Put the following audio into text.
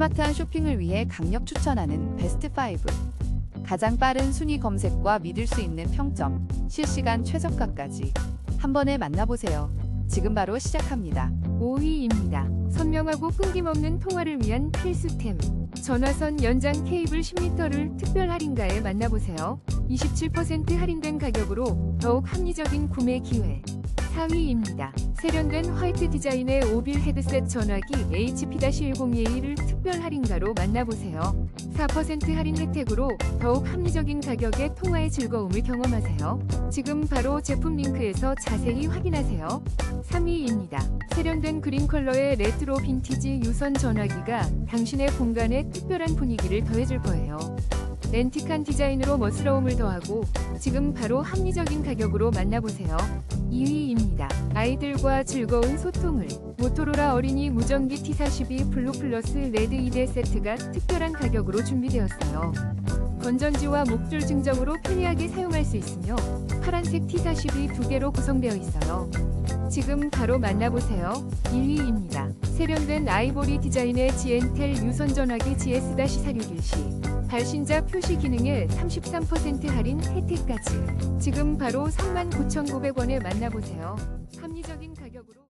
스마트한 쇼핑을 위해 강력 추천하는 베스트 5. 가장 빠른 순위 검색과 믿을 수 있는 평점, 실시간 최저가까지 한 번에 만나보세요. 지금 바로 시작합니다. 5위입니다. 선명하고 끊김없는 통화를 위한 필수템. 전화선 연장 케이블 10m를 특별 할인가에 만나보세요. 27% 할인된 가격으로 더욱 합리적인 구매 기회. 4위입니다. 세련된 화이트 디자인의 오빌 헤드셋 전화기 HP-1021을 특별 할인가로 만나보세요. 4% 할인 혜택으로 더욱 합리적인 가격의 통화의 즐거움을 경험하세요. 지금 바로 제품 링크에서 자세히 확인하세요. 3위입니다. 세련된 그린 컬러의 레트로 빈티지 유선 전화기가 당신의 공간에 특별한 분위기를 더해줄 거예요. 렌틱한 디자인으로 멋스러움을 더하고 지금 바로 합리적인 가격으로 만나보세요. 2위입니다. 아이들과 즐거운 소통을 모토로라 어린이 무전기 T42 블루 플러스 레드 2대 세트가 특별한 가격으로 준비되었어요. 건전지와 목줄 증정으로 편리하게 사용할 수 있으며 파란색 T42 두 개로 구성되어 있어요. 지금 바로 만나보세요. 1위입니다. 세련된 아이보리 디자인의 지엔텔 유선 전화기 GS-461시 발신자 표시 기능에 33% 할인 혜택까지 지금 바로 39,900원에 만나보세요. 합리적인 가격으로